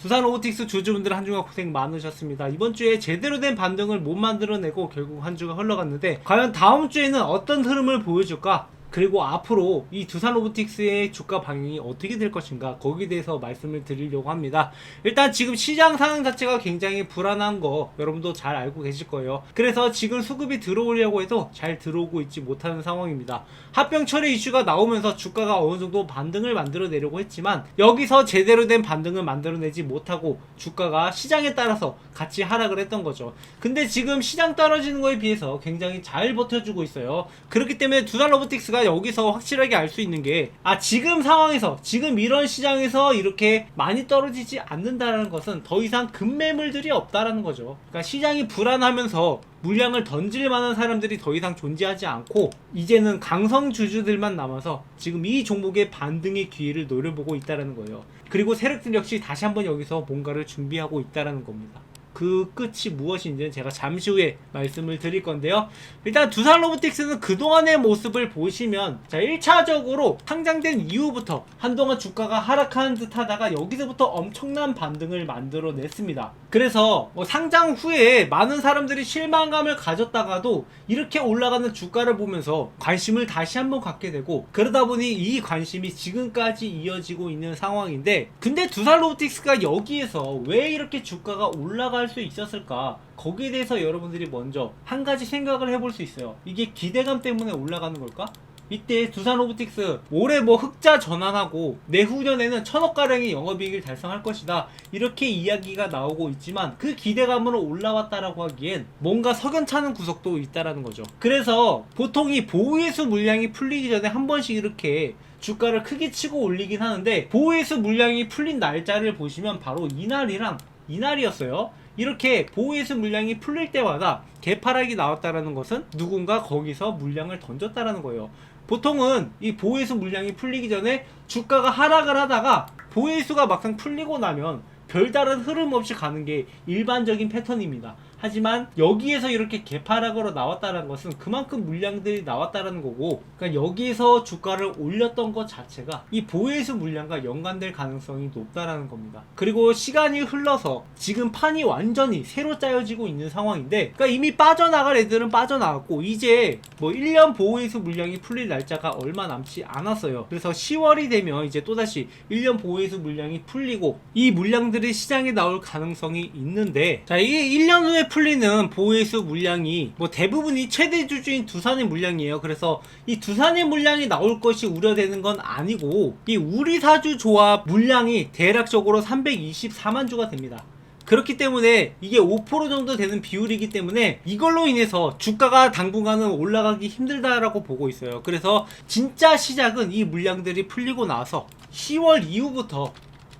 두산 로보틱스 주주분들 한 주간 고생 많으셨습니다. 이번 주에 제대로 된 반등을 못 만들어내고 결국 한 주가 흘러갔는데 과연 다음 주에는 어떤 흐름을 보여줄까? 그리고 앞으로 이 두산 로보틱스의 주가 방향이 어떻게 될 것인가 거기에 대해서 말씀을 드리려고 합니다. 일단 지금 시장 상황 자체가 굉장히 불안한 거 여러분도 잘 알고 계실 거예요. 그래서 지금 수급이 들어오려고 해도 잘 들어오고 있지 못하는 상황입니다. 합병 처리 이슈가 나오면서 주가가 어느 정도 반등을 만들어내려고 했지만 여기서 제대로 된 반등을 만들어내지 못하고 주가가 시장에 따라서 같이 하락을 했던 거죠. 근데 지금 시장 떨어지는 거에 비해서 굉장히 잘 버텨주고 있어요. 그렇기 때문에 두산 로보틱스가 여기서 확실하게 알 수 있는 게, 아, 지금 상황에서, 지금 이런 시장에서 이렇게 많이 떨어지지 않는다는 것은 더 이상 급매물들이 없다라는 거죠. 그러니까 시장이 불안하면서 물량을 던질 만한 사람들이 더 이상 존재하지 않고, 이제는 강성 주주들만 남아서 지금 이 종목의 반등의 기회를 노려보고 있다라는 거예요. 그리고 세력들 역시 다시 한번 여기서 뭔가를 준비하고 있다라는 겁니다. 그 끝이 무엇인지는 제가 잠시 후에 말씀을 드릴 건데요. 일단 두산 로보틱스는 그동안의 모습을 보시면 자 1차적으로 상장된 이후부터 한동안 주가가 하락하는 듯 하다가 여기서부터 엄청난 반등을 만들어 냈습니다. 그래서 뭐 상장 후에 많은 사람들이 실망감을 가졌다가도 이렇게 올라가는 주가를 보면서 관심을 다시 한번 갖게 되고 그러다 보니 이 관심이 지금까지 이어지고 있는 상황인데 근데 두산 로보틱스가 여기에서 왜 이렇게 주가가 올라갈 수 있었을까 거기에 대해서 여러분들이 먼저 한 가지 생각을 해볼 수 있어요 이게 기대감 때문에 올라가는 걸까? 이때 두산 로보틱스 올해 뭐 흑자 전환하고 내후년에는 천억 가량의 영업이익을 달성할 것이다 이렇게 이야기가 나오고 있지만 그 기대감으로 올라왔다라고 하기엔 뭔가 석연찮은 구석도 있다라는 거죠. 그래서 보통 이 보유예수 물량이 풀리기 전에 한 번씩 이렇게 주가를 크게 치고 올리긴 하는데 보유예수 물량이 풀린 날짜를 보시면 바로 이날이랑 이날이었어요. 이렇게 보호예수 물량이 풀릴 때마다 개파락이 나왔다라는 것은 누군가 거기서 물량을 던졌다라는 거예요. 보통은 이 보호예수 물량이 풀리기 전에 주가가 하락을 하다가 보호예수가 막상 풀리고 나면 별다른 흐름 없이 가는 게 일반적인 패턴입니다. 하지만 여기에서 이렇게 개파락으로 나왔다는 것은 그만큼 물량들이 나왔다는 거고 그러니까 여기에서 주가를 올렸던 것 자체가 이 보혜수 물량과 연관될 가능성이 높다라는 겁니다. 그리고 시간이 흘러서 지금 판이 완전히 새로 짜여지고 있는 상황인데 그러니까 이미 빠져나갈 애들은 빠져나갔고 이제 뭐 1년 보호혜수 물량이 풀릴 날짜가 얼마 남지 않았어요. 그래서 10월이 되면 이제 또다시 1년 보호혜수 물량이 풀리고 이 물량들이 시장에 나올 가능성이 있는데 자 이게 1년 후에 풀리는 보호예수 물량이 뭐 대부분이 최대 주주인 두산의 물량이에요. 그래서 이 두산의 물량이 나올 것이 우려되는 건 아니고 이 우리 사주 조합 물량이 대략적으로 324만 주가 됩니다. 그렇기 때문에 이게 5% 정도 되는 비율이기 때문에 이걸로 인해서 주가가 당분간은 올라가기 힘들다라고 보고 있어요. 그래서 진짜 시작은 이 물량들이 풀리고 나서 10월 이후부터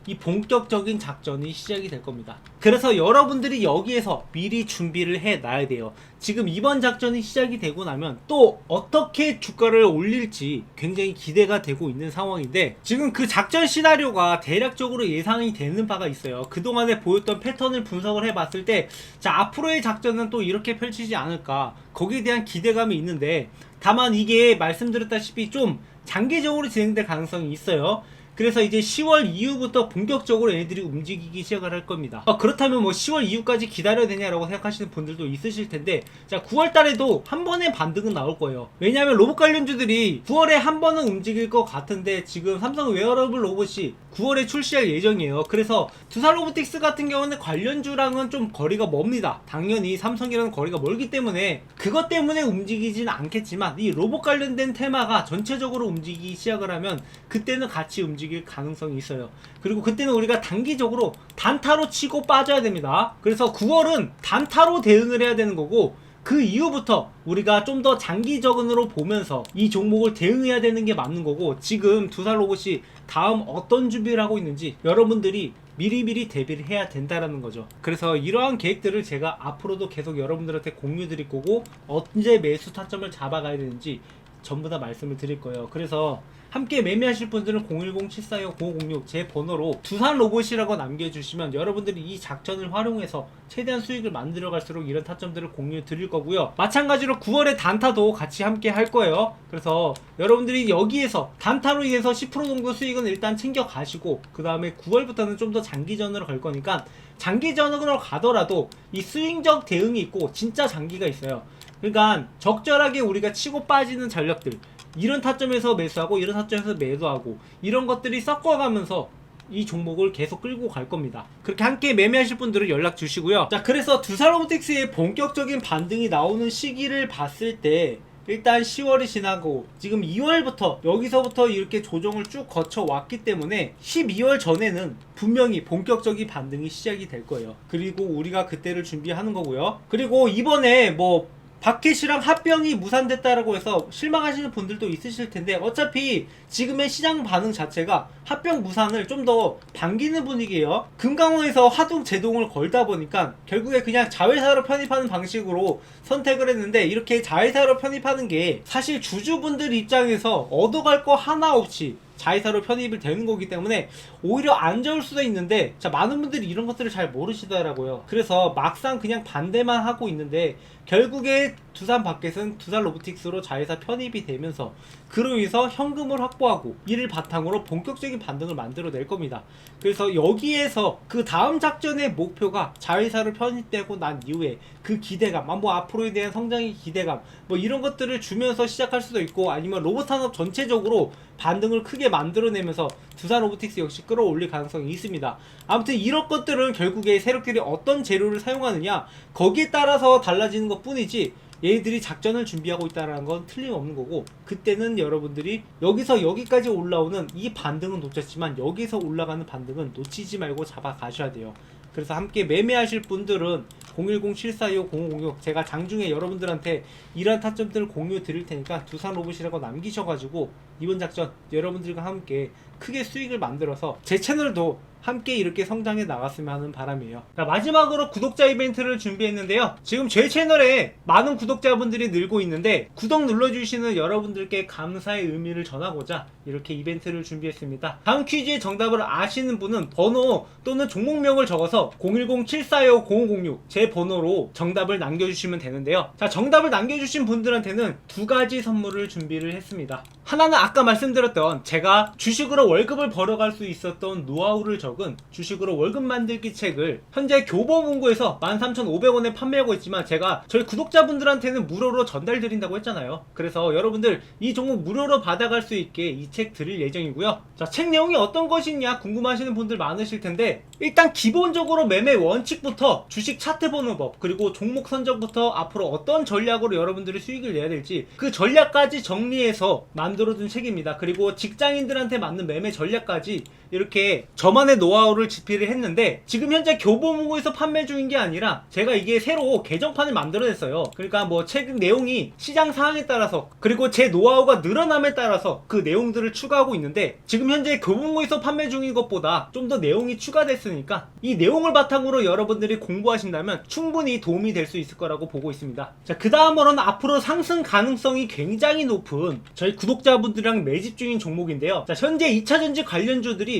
이 본격적인 작전이 시작이 될 겁니다. 그래서 여러분들이 여기에서 미리 준비를 해 놔야 돼요. 지금 이번 작전이 시작이 되고 나면 또 어떻게 주가를 올릴지 굉장히 기대가 되고 있는 상황인데 지금 그 작전 시나리오가 대략적으로 예상이 되는 바가 있어요. 그동안에 보였던 패턴을 분석을 해 봤을 때 자, 앞으로의 작전은 또 이렇게 펼치지 않을까. 거기에 대한 기대감이 있는데 다만 이게 말씀드렸다시피 좀 장기적으로 진행될 가능성이 있어요. 그래서 이제 10월 이후부터 본격적으로 얘네들이 움직이기 시작을 할 겁니다. 어, 그렇다면 뭐 10월 이후까지 기다려야 되냐라고 생각하시는 분들도 있으실 텐데, 자, 9월 달에도 한 번의 반등은 나올 거예요. 왜냐하면 로봇 관련주들이 9월에 한 번은 움직일 것 같은데, 지금 삼성 웨어러블 로봇이 9월에 출시할 예정이에요. 그래서 두산 로보틱스 같은 경우는 관련주랑은 좀 거리가 멉니다. 당연히 삼성이랑 거리가 멀기 때문에 그것 때문에 움직이진 않겠지만 이 로봇 관련된 테마가 전체적으로 움직이기 시작을 하면 그때는 같이 움직 일 가능성이 있어요. 그리고 그때는 우리가 단기적으로 단타로 치고 빠져야 됩니다. 그래서 9월은 단타로 대응을 해야 되는 거고 그 이후부터 우리가 좀 더 장기적으로 보면서 이 종목을 대응해야 되는 게 맞는 거고 지금 두산 로봇이 다음 어떤 준비를 하고 있는지 여러분들이 미리미리 대비를 해야 된다라는 거죠. 그래서 이러한 계획들을 제가 앞으로도 계속 여러분들한테 공유 드릴 거고 언제 매수 타점을 잡아가야 되는지 전부 다 말씀을 드릴 거예요. 그래서 함께 매매하실 분들은 010-745-0506 제 번호로 두산 로봇이라고 남겨주시면 여러분들이 이 작전을 활용해서 최대한 수익을 만들어갈수록 이런 타점들을 공유 드릴 거고요. 마찬가지로 9월에 단타도 같이 함께 할 거예요. 그래서 여러분들이 여기에서 단타로 인해서 10% 정도 수익은 일단 챙겨 가시고 그 다음에 9월부터는 좀 더 장기전으로 갈 거니까 장기전으로 가더라도 이 스윙적 대응이 있고 진짜 장기가 있어요. 그러니까 적절하게 우리가 치고 빠지는 전략들 이런 타점에서 매수하고 이런 타점에서 매도하고 이런 것들이 섞어가면서 이 종목을 계속 끌고 갈 겁니다. 그렇게 함께 매매하실 분들은 연락 주시고요. 자, 그래서 두산로보틱스의 본격적인 반등이 나오는 시기를 봤을 때 일단 10월이 지나고 지금 2월부터 여기서부터 이렇게 조정을 쭉 거쳐 왔기 때문에 12월 전에는 분명히 본격적인 반등이 시작이 될 거예요. 그리고 우리가 그때를 준비하는 거고요. 그리고 이번에 뭐 바켓이랑 합병이 무산됐다라고 해서 실망하시는 분들도 있으실 텐데 어차피 지금의 시장 반응 자체가 합병 무산을 좀 더 반기는 분위기예요. 금강원에서 하동 제동을 걸다 보니까 결국에 그냥 자회사로 편입하는 방식으로 선택을 했는데 이렇게 자회사로 편입하는 게 사실 주주분들 입장에서 얻어갈 거 하나 없이 자회사로 편입이 되는 거기 때문에 오히려 안 좋을 수도 있는데 자 많은 분들이 이런 것들을 잘 모르시더라고요 그래서 막상 그냥 반대만 하고 있는데 결국에 두산 바켓은 두산 로보틱스로 자회사 편입이 되면서 그로 인해서 현금을 확보하고 이를 바탕으로 본격적인 반등을 만들어낼 겁니다 그래서 여기에서 그 다음 작전의 목표가 자회사로 편입되고 난 이후에 그 기대감, 아, 뭐 앞으로에 대한 성장의 기대감, 뭐 이런 것들을 주면서 시작할 수도 있고 아니면 로봇 산업 전체적으로 반등을 크게 만들어내면서 두산 로보틱스 역시 끌어올릴 가능성이 있습니다. 아무튼 이런 것들은 결국에 세력들이 어떤 재료를 사용하느냐 거기에 따라서 달라지는 것 뿐이지 얘들이 작전을 준비하고 있다는 건 틀림없는 거고 그때는 여러분들이 여기서 여기까지 올라오는 이 반등은 놓쳤지만 여기서 올라가는 반등은 놓치지 말고 잡아 가셔야 돼요. 그래서 함께 매매하실 분들은 010-742-0506 제가 장중에 여러분들한테 이러한 타점들을 공유 드릴 테니까 두산 로봇이라고 남기셔가지고 이번 작전 여러분들과 함께 크게 수익을 만들어서 제 채널도 함께 이렇게 성장해 나갔으면 하는 바람이에요. 자, 마지막으로 구독자 이벤트를 준비했는데요. 지금 제 채널에 많은 구독자분들이 늘고 있는데 구독 눌러주시는 여러분들께 감사의 의미를 전하고자 이렇게 이벤트를 준비했습니다. 다음 퀴즈의 정답을 아시는 분은 번호 또는 종목명을 적어서 010-745-0506 제 번호로 정답을 남겨주시면 되는데요. 자, 정답을 남겨주신 분들한테는 두 가지 선물을 준비를 했습니다. 하나는 아까 말씀드렸던 제가 주식으로 월급을 벌어갈 수 있었던 노하우를 적은 주식으로 월급 만들기 책을 현재 교보문고에서 13,500원에 판매하고 있지만 제가 저희 구독자분들한테는 무료로 전달드린다고 했잖아요. 그래서 여러분들 이 종목 무료로 받아갈 수 있게 이책 드릴 예정이고요. 자, 책 내용이 어떤 것이냐 궁금하시는 분들 많으실 텐데 일단 기본적으로 매매 원칙부터 주식 차트 보는 법 그리고 종목 선정부터 앞으로 어떤 전략으로 여러분들이 수익을 내야 될지 그 전략까지 정리해서 만들어둔 책입니다. 그리고 직장인들한테 맞는 매매 전략까지 이렇게 저만의 노하우를 집필을 했는데 지금 현재 교보문고에서 판매 중인 게 아니라 제가 이게 새로 개정판을 만들어냈어요. 그러니까 뭐 책 내용이 시장 상황에 따라서 그리고 제 노하우가 늘어남에 따라서 그 내용들을 추가하고 있는데 지금 현재 교보문고에서 판매 중인 것보다 좀 더 내용이 추가됐으니까 이 내용을 바탕으로 여러분들이 공부하신다면 충분히 도움이 될 수 있을 거라고 보고 있습니다. 자, 그 다음으로는 앞으로 상승 가능성이 굉장히 높은 저희 구독자분들이랑 매집 중인 종목인데요. 자, 현재 2차전지 관련주들이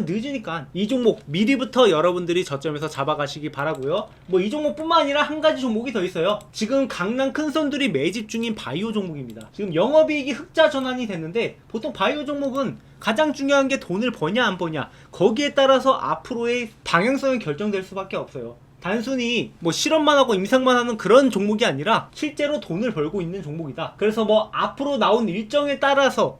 늦으니까 이 종목 미리부터 여러분들이 저점에서 잡아가시기 바라고요. 뭐 이 종목뿐만 아니라 한 가지 종목이 더 있어요. 지금 강남 큰 손들이 매집 중인 바이오 종목입니다. 지금 영업이익이 흑자 전환이 됐는데 보통 바이오 종목은 가장 중요한 게 돈을 버냐 안 버냐 거기에 따라서 앞으로의 방향성이 결정될 수밖에 없어요. 단순히 뭐 실험만 하고 임상만 하는 그런 종목이 아니라 실제로 돈을 벌고 있는 종목이다. 그래서 뭐 앞으로 나온 일정에 따라서